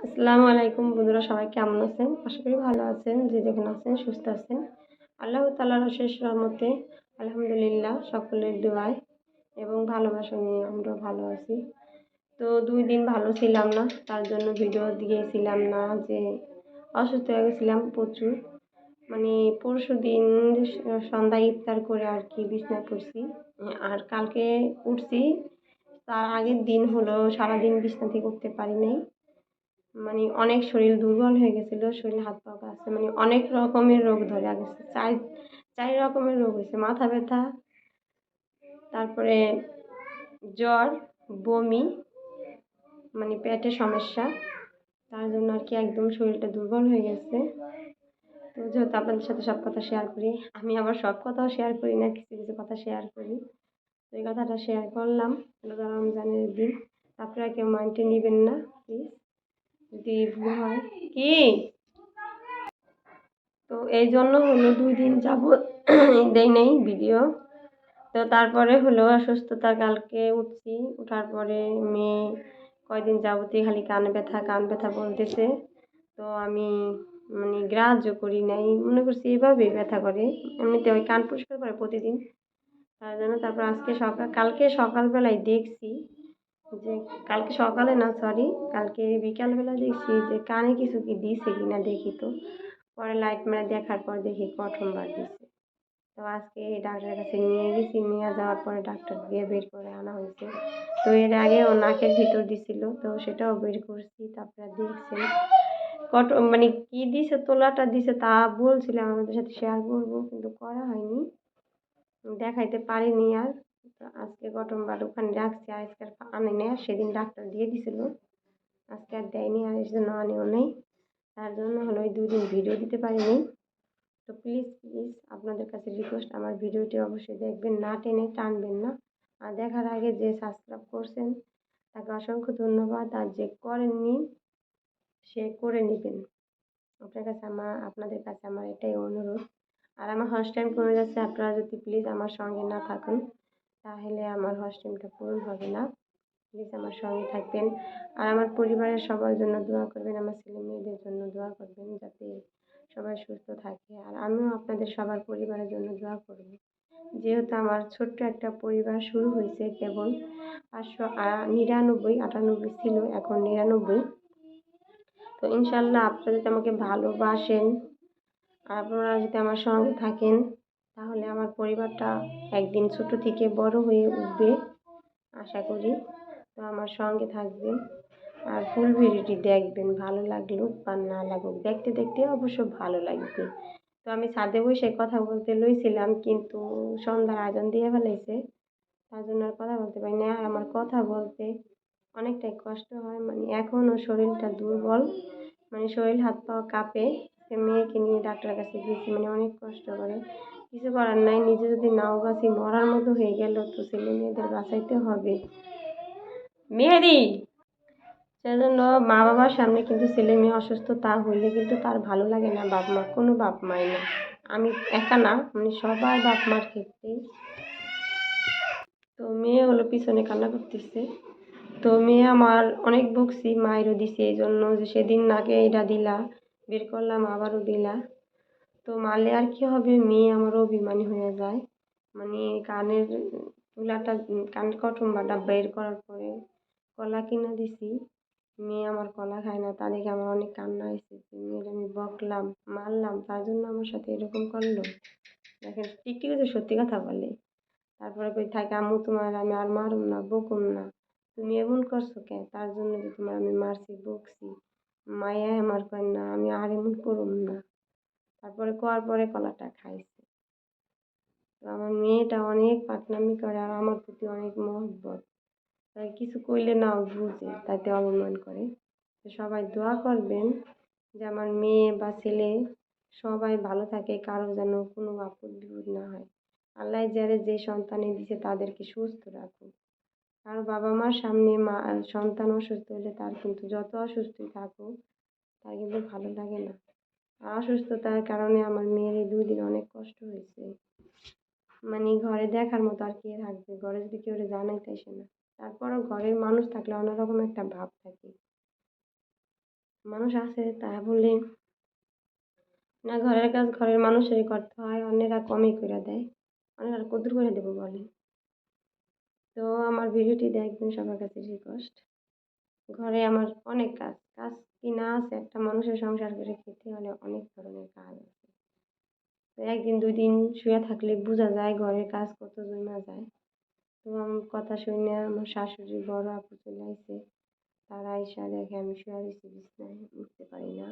আসসালামু আলাইকুম বন্ধুরা, সবাই কেমন আছেন? আশা করি ভালো আছেন, যে যেখানে আছেন সুস্থ আছেন। আল্লাহ তালার শেষ রহমতে, আলহামদুলিল্লাহ, সকলের দোয়ায় এবং ভালোবাসা নিয়ে আমরা ভালো আছি। তো দুই দিন ভালো ছিলাম না, তার জন্য ভিডিও দিয়েছিলাম না যে অসুস্থ হয়ে গেছিলাম প্রচুর। মানে পরশু দিন সন্ধ্যায় ইফতার করে আর কি বিছনায় পড়ছি। আর কালকে উঠছি, তার আগের দিন হলো, সারাদিন বিছনা থেকে উঠতে পারি নাই। মানে অনেক শরীর দুর্বল হয়ে গেছিল, শরীর হাত পা কাঁপছে মানে অনেক রকমের রোগ ধরে গেছে। চার চার রকমের রোগ হয়েছে, মাথা ব্যথা, তারপরে জ্বর, বমি মানে পেটের সমস্যা, তার জন্য আর কি একদম শরীরটা দুর্বল হয়ে গেছে। তো যেহেতু আপনাদের সাথে সব কথা শেয়ার করি, আমি আবার সব কথাও শেয়ার করি না, কিছু কিছু কথা শেয়ার করি। এই কথাটা শেয়ার করলাম রোজা রমজানের দিন, আপনারা কেউ মাইন্ডে নেবেন না প্লিজ যদি হয় কি? তো এই জন্য হলো দুই দিন যাব দেই নেই ভিডিও। তো তারপরে হলো অসুস্থতা কালকে উঠছি ওঠার পরে মেয়ে কয়দিন যাবতীয় খালি কান ব্যথা কান ব্যথা বলতেছে। তো আমি মানে গ্রাহ্য করি নাই, মনে করছি এভাবেই ব্যথা করে। এমনিতে ওই কান পরিষ্কার করে প্রতিদিন। তার জন্য তারপর আজকে সকাল, কালকে সকালবেলায় দেখছি। যে কালকে সকালে না সরি কালকে বিকালবেলা দেখছি যে কানে কিছু কি দিছে কি না দেখি তো। পরে লাইট মেরে দেখার পর দেখি কঠন বার দিছে। তো আজকে ডাক্তারের কাছে নিয়ে গেছি, নিয়ে যাওয়ার পরে ডাক্তার দিয়ে বের করে আনা হয়েছে। তো এর আগে ও নাকের ভিতর দিছিল, তো সেটাও বের করছি, তারপরে দেখছেন। কট মানে কী দিছে, তোলাটা দিছে তা বলছিলাম, আমাদের সাথে শেয়ার করব, কিন্তু করা হয়নি। দেখাইতে পারিনি আর। তো আজকে গটমবার ওখানে রাখছি আর আজকে আনি নেই সেদিন ডাক্তার দিয়ে দিছিল। আজকে আর দেয়নি আর এই জন্য আনিও নেই। তার জন্য হলো ওই দুদিন ভিডিও দিতে পারিনি। তো প্লিজ প্লিজ আপনাদের কাছে রিকোয়েস্ট আমার ভিডিওটি অবশ্যই দেখবেন, না টেনে টানবেন না। আর দেখার আগে যে সাবস্ক্রাইব করছেন, তাকে অসংখ্য ধন্যবাদ। আর যে করেননি, সে করে নেবেন। আপনার কাছে আমার আপনাদের কাছে আমার এটাই অনুরোধ। আর আমার ফার্স্ট টাইম কমে যাচ্ছে, আপনারা যদি প্লিজ আমার সঙ্গে না থাকুন তাহলে আমার হস্টেলটা পূরণ হবে না। প্লিজ আমার সঙ্গে থাকবেন। আর আমার পরিবারের সবার জন্য দোয়া করবেন, আমার ছেলে মেয়েদের জন্য দোয়া করবেন যাতে সবাই সুস্থ থাকে। আর আমিও আপনাদের সবার পরিবারের জন্য দোয়া করব। যেহেতু আমার ছোট্ট একটা পরিবার শুরু হয়েছে কেবল পাঁচশো নিরানব্বই, আটানব্বই ছিল, এখন নিরানব্বই। তো ইনশাল্লাহ আপনারা যদি আমাকে ভালোবাসেন আর আপনারা যদি আমার সঙ্গে থাকেন তাহলে আমার পরিবারটা একদিন ছোট থেকে বড় হয়ে উঠবে, আশা করি। তো আমার সঙ্গে থাকবেন আর ফুল ভিডিওটি দেখবেন, ভালো লাগলুক বা না লাগুক। দেখতে দেখতে অবশ্য ভালো লাগবে। তো আমি ছাদে বসে কথা বলতে লইছিলাম, কিন্তু সন্ধ্যার আজান দিয়ে ফেলাইছে। তার জন্য আর কথা বলতে পারি না। আর আমার কথা বলতে অনেকটাই কষ্ট হয়। মানে এখনও শরীরটা দুর্বল। মানে শরীর হাত পা কাঁপে। সে মেয়েকে নিয়ে ডাক্তারের কাছে গিয়েছি মানে অনেক কষ্ট করে। কিছু করার নাই, নিজে যদি নাও বাঁচি, মরার মতো হয়ে গেল তো ছেলে মেয়েদের বাঁচাইতে হবে। মেহেদি! সেজন্য মা বাবার সামনে কিন্তু ছেলে মেয়ে অসুস্থ তা হইলে কিন্তু তার ভালো লাগে না, বাপ মা, কোনো বাপ মাই না। আমি একা না মানে সবার বাপ মার ক্ষেত্রেই তো মেয়ে হলো পিছনে কান্না করতেছে। তো মেয়ে আমার অনেক বকছি মায়েরও দিছে, এই জন্য যে সেদিন নাকে এটা দিলা, বের করলাম, আবারও দিলা। তো মারলে আর কি হবে? মেয়ে আমারও অভিমানী হয়ে যায়। মানে কানের তুলাটা কানের কটম্বাটা বের করার পরে কলা কিনা দিছি। মেয়ে আমার কলা খায় না তা দেখে আমার অনেক কান্না এসেছে মেয়ের আমি বকলাম, মারলাম, তার জন্য আমার সাথে এরকম করল। দেখেন টিকটি তো সত্যি কথা বলে। তারপরে কই, থাকে আম্মু, তোমার আমি আর মারুম না, বকুম না। তুমি এমন করছ কেন তার জন্য যে তোমার আমি মারছি, বকছি। মায়া আমার কয় না আমি আর এমন করুম না। তারপরে কোয়ার পরে কলাটা খাইছে। তো আমার মেয়েটা অনেক পাকনামি করে আর আমার প্রতি অনেক মহব্বত। তাই কিছু কইলে নাও বুঝে তাতে অবমান করে। সবাই দোয়া করবেন যে আমার মেয়ে বা ছেলে সবাই ভালো থাকে, কারও যেন কোনো আপদ বিপদ না হয়। আল্লাহ যারে যে সন্তানে দিছে তাদেরকে সুস্থ রাখুক। কারও বাবা মার সামনে মা, সন্তান অসুস্থ হলে তার কিন্তু যত অসুস্থই থাকুক, তার কিন্তু ভালো লাগে না। অসুস্থতার কারণে আমার মেয়ের এই দুই দিন অনেক কষ্ট হয়েছে। মানে ঘরে দেখার মতো আর কে থাকবে? ঘরে যদি কেউ জানাইতে আসে না। তারপরও ঘরের মানুষ থাকলে অন্যরকম একটা ভাব থাকে। মানুষ আছে তা বলে না ঘরের কাজ ঘরের মানুষেরই করতে হয়, অন্যেরা কমই করে দেয়। অন্যেরা কদ্দুর করে দেবো বলেন তো আমার ভিডিওটি দেখবেন সবার কাছে রিকোয়েস্ট ঘরে আমার অনেক কাজ কাজ কি না আছে, একটা মানুষের সংসার করে খেতে হলে অনেক ধরনের কাজ আছে। তো একদিন দুই দিন শুয়ে থাকলে বোঝা যায় ঘরের কাজ কত জমা যায়। তো আমার কথা শুনে আমার শাশুড়ি, বড় আপু চলে আসে তারা এসে দেখে আমি শুয়ে রয়েছি, বিছনায় উঠতে পারি না।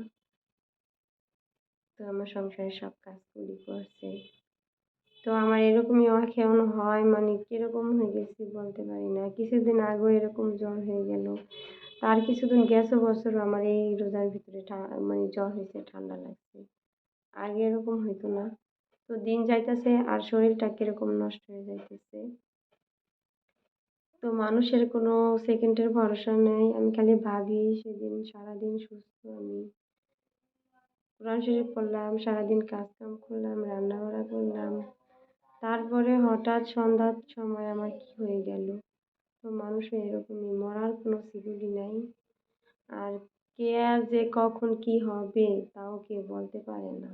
তো আমার সংসারের সব কাজ কুলি করছে। তো আমার এরকমই কেমন হয় মানে কীরকম হয়ে গেছি বলতে পারি না। কিছুদিন আগেও এরকম জ্বর হয়ে গেল। তার কিছুদিন গেছে বছর, আমার এই রোজার ভিতরে মানে জ্বর হয়েছে, ঠান্ডা লাগছে। আগে এরকম হইতো না। তো দিন যাইতেছে আর শরীরটা কীরকম নষ্ট হয়ে যাইতেছে। তো মানুষের কোনো সেকেন্ডের ভরসা নেই। আমি খালি ভাবি, সেদিন সারাদিন সুস্থ আমি। কোরআন শরীফ পড়লাম, সারাদিন কাজ কাম করলাম রান্না বাড়া করলাম। তারপরে হঠাৎ সন্ধ্যার সময় আমার কি হয়ে গেল? তো মানুষের এরকমই, মরার কোনো সিকিউরিটি নাই। আর কে আর যে কখন কি হবে, তাও কেউ বলতে পারে না।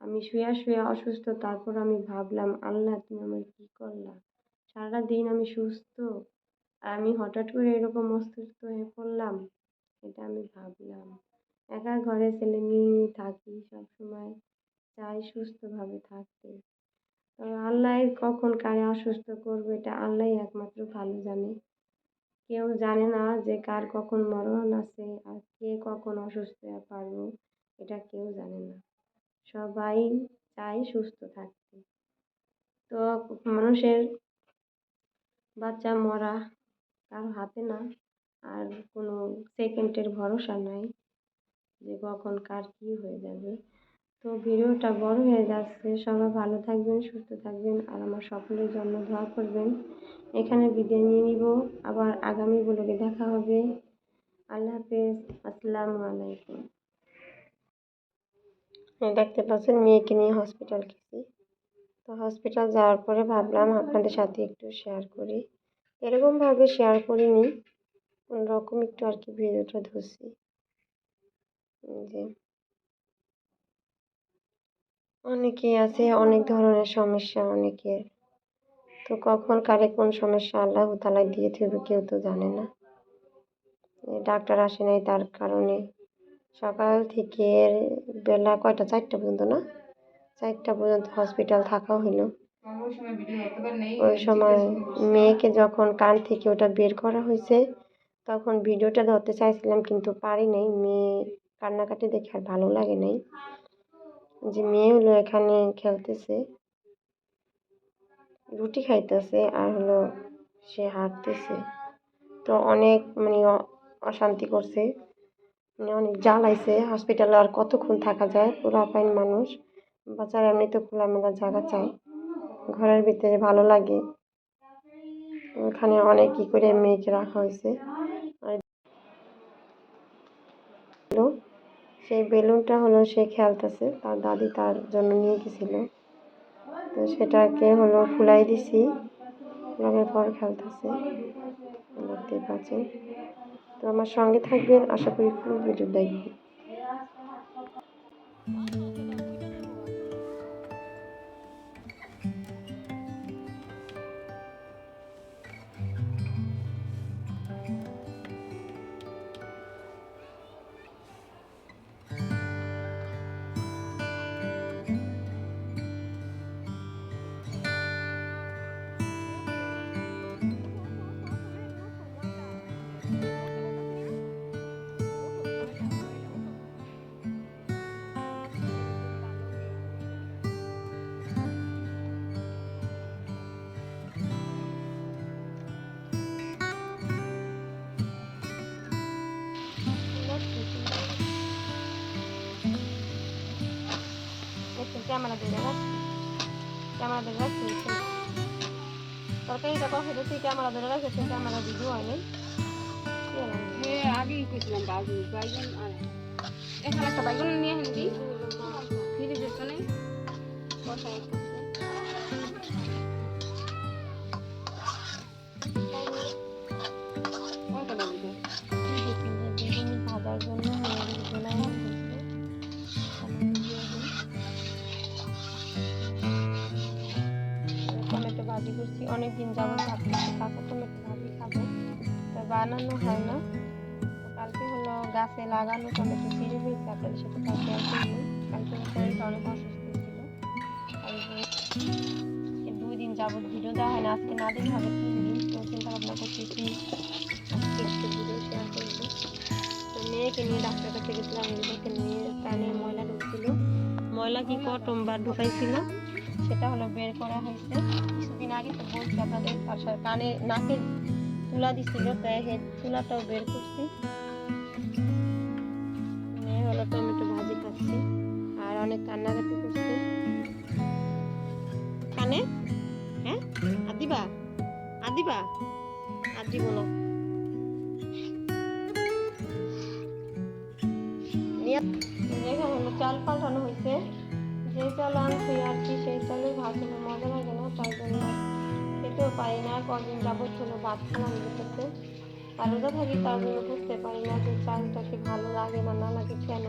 আমি শুয়ে শুয়ে অসুস্থ, তারপর আমি ভাবলাম, আল্লাহ, তুমি আমার কি করলা? সারাটা দিন আমি সুস্থ। আর আমি হঠাৎ করে এরকম অসুস্থ হয়ে পড়লাম, এটা আমি ভাবলাম। একা ঘরে ছেলে মেয়ে নিয়ে থাকি সবসময়, চাই সুস্থভাবে থাকতে। আল্লাহ কখন কারে অসুস্থ করবে, এটা আল্লাহ একমাত্র ভালো জানে। কেউ জানে না যে কার কখন মরণ আছে আর কে কখন অসুস্থ হয়ে পারব, এটা কেউ জানে না। সবাই চায় সুস্থ থাকতে। তো মানুষের বাচ্চা মরা কারও হাতে না, আর কোনো সেকেন্ডের ভরসা নাই যে কখন কার কী হয়ে যাবে। তো ভিডিওটা বড় হয়ে যাচ্ছে। সবাই ভালো থাকবেন, সুস্থ থাকবেন আর আমার সকলের জন্য দোয়া করবেন। এখানে বিদায় নিয়ে নিব। আবার আগামী ব্লগে দেখা হবে। আল্লাহ হাফেজ। আসসালামু আলাইকুম। দেখতে পাচ্ছেন, মেয়েকে নিয়ে হসপিটাল গেছি। তো হসপিটাল যাওয়ার পরে ভাবলাম আপনাদের সাথে একটু শেয়ার করি। এরকমভাবে শেয়ার করিনি। কোনোরকম একটু আর কি ভিডিওটা ধরছি। যে অনেকেই আছে, অনেক ধরনের সমস্যা অনেকের। তো কখন, কারে কোন সমস্যা আল্লাহ তালা দিয়ে থাকবে কেউ তো জানে না। ডাক্তার আসে নাই তার কারণে। সকাল থেকে বেলা কয়টা? চারটা পর্যন্ত না? চারটা পর্যন্ত হসপিটাল থাকা হলো ওই সময় মেয়েকে যখন কান থেকে ওটা বের করা হয়েছে তখন ভিডিওটা ধরতে চাইছিলাম কিন্তু পারি নাই। মেয়ে কান্নাকাটি দেখে আর ভালো লাগে নাই। যে মেয়ে হলো এখানে খেলতেছে, রুটি খাইতেছে আর হলো সে হাঁটতেছে। তো অনেক মানে অশান্তি করছে। মানে অনেক জ্বালাইছে। হসপিটালে আর কতক্ষণ থাকা যায়? পুরো আপাইন মানুষ। বাচ্চারা এমনি এমনিতে খোলামেলা জায়গা চায়। ঘরের ভিতরে ভালো লাগে। ওখানে অনেক কী করে মেয়েকে রাখা হয়েছে আর হলো সেই বেলুনটা হলো সে খেলতেছে। তার দাদি তার জন্য নিয়ে গেছিল। তো সেটাকে হলো ফুলাই দিছি। ফুলানোর পর খেলতেছে। দেখতেই পাচ্ছেন। তো আমার সঙ্গে থাকবেন। আশা করি খুব ভিডিও দেখবেন। ক্যামেরা ধরে রাখছি ক্যামেরা ধরে রাখছি তরকারিটা কষে তুই ক্যামেরা ধরে রাখছিস ক্যামেরা ভিডিও হয়নি আগেই কইছিলাম বাজু বাইগন এখানে একটা বাইগুন নিয়ে হেনবি ফিরে যেত নেই। কষা অনেক দিন যাবত ভাবতেছি কাঁচা টমেটো ভাজি খাব। তো বানানো হয় না। কালকে হলো গাছে লাগানো টমেটো চিড়ে হয়েছে আপনাদের সাথে তা শেয়ার করব কালকে শরীরটা অনেক অসুস্থ ছিল। দুই দিন যাবত ভিডিও দেওয়া হয় না। আজকে না দিন হবে তিন দিন। তো চিন্তা ভাবনা করব। তো মেয়েকে নিয়ে ডাক্তার কাছে গেছিলাম নিয়ে কানে ময়লা ঢুকছিল। ময়লা কি কটম বা ঢুকাইছিল? সেটা হলো বের করা হয়েছে। কিছুদিন আগে তো বলছি আপনাদের সা- কানে নাকের তুলা দিছিল তাই হে তুলাটাও বের করছি। হলো টমেটো ভাজি খাচ্ছি, আর অনেক কান্নাকাটি করছে। কানে? হ্যাঁ? আর দিবা আর দিবা না। এখানে হলো চাল পাল্টানো হয়েছে। যে চাল আনছি আর কি সেই চালের ভাত হলো মজা লাগে না তাই জন্য। খেতেও পারি না, কদিন যাবত হলো ভাত খাওয়া যেতেছে আর রোজা থাকি তার জন্য বুঝতে পারি না যে চালটা কি ভালো লাগে না না লাগে কেন।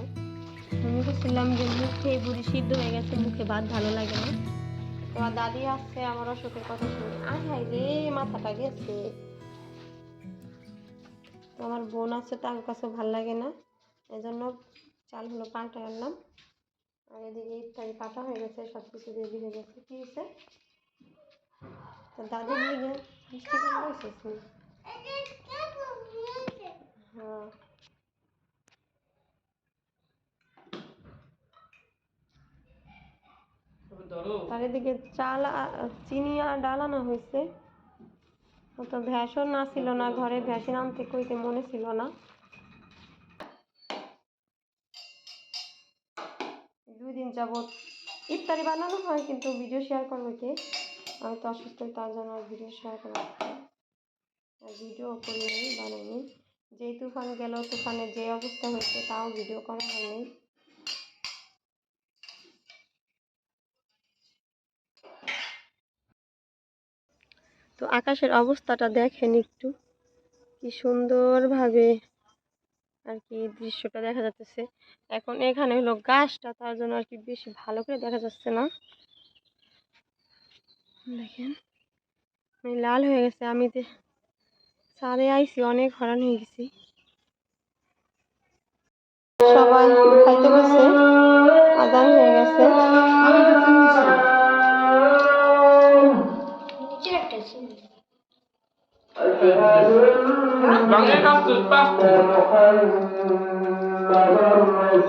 আমি বলছিলাম যে মুখে বুড়ি সিদ্ধ হয়ে গেছে, মুখে ভাত ভালো লাগে না। তো দাদি আসছে, আমার অসুখের কথা শুনে। আয় হাই রে, মাথাটা গেছে। আমার বোন আছে, তার কাছে ভালো লাগে না। এজন্য চাল হলো পাল্টে আনলাম। আর এদিকে ইত্যাদি কাটা হয়ে গেছে সব কিছু রেডি হয়ে গেছে। কি হয়েছে? তো দাদির দিকে মিষ্টি করে বসেছিস হ্যাঁ। তার এদিকে চাল চিনি আর ডাল আনা হয়েছে। তো ভ্যাসন না ছিল না, ঘরে ভ্যাসিন আনতে কইতে মনে ছিল না। দুই দিন যাবত ইফতারি বানানো হয়, কিন্তু ভিডিও শেয়ার করব কে? আমি তো অসুস্থ, তার জন্য ভিডিও শেয়ার করা ভিডিও করিনি, বানাইনি। যেই তুফান গেল, তুফানের যে অবস্থা হয়েছে, তাও ভিডিও করা হয়নি। তো আকাশের অবস্থাটা দেখেন একটু। কি সুন্দরভাবে আর কি দৃশ্যটা দেখা যাচ্ছে। এখন এখানে হলো গাছটা, তার জন্য আর কি বেশি ভালো করে দেখা যাচ্ছে না। দেখেন মানে লাল হয়ে গেছে। আমি সারে আইছি, অনেক হরান হয়ে গেছি। সবাই খাইতে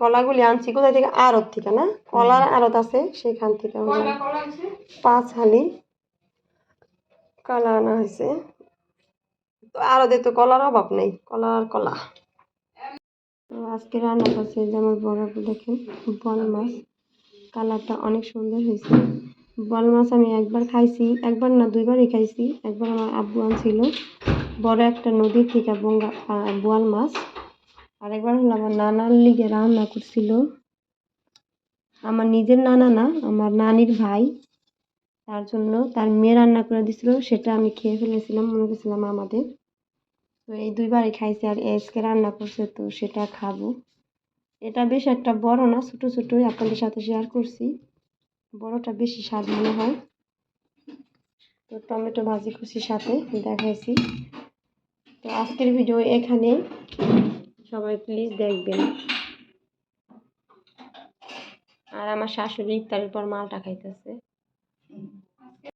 কলাগুলি আনছি। কোথায় থেকে? আড়ত থেকে না? কলার আড়ত আছে সেখান থেকে পাঁচ হালি কলা আনা হয়েছে। তো আড়তে তো কলার অভাব নেই কলার কলা। তো আজকে রান্না করছে যে আমার বড় দেখেন বল মাছ। কালারটা অনেক সুন্দর হয়েছে। বল মাছ আমি একবার খাইছি একবার না দুইবারই খাইছি। একবার আমার আব্বু আনছিল। বড় একটা নদীর থেকে বঙ্গা বোয়াল মাছ। আর একবার হলো আমার নানার লিগে রান্না করছিল। আমার নিজের নানা না, আমার নানির ভাই। তার জন্য তার মেয়ে রান্না করে দিছিল, সেটা আমি খেয়ে ফেলেছিলাম, মনে করছিলাম আমাদের। তো এই দুইবারই খাইছি আর আজকে রান্না করছে, তো সেটা খাব। এটা বেশ একটা বড় না, ছোটো ছোটোই আপনাদের সাথে শেয়ার করছি। বড়টা বেশি স্বাদ মনে হয়। তো টমেটো ভাজি করছি সাথে, দেখাইছি। তো আজকের ভিডিও এখানে সবাই প্লিজ দেখবেন। আর আমার শাশুড়ি ইফতারের পর মালটা খাইতেছে।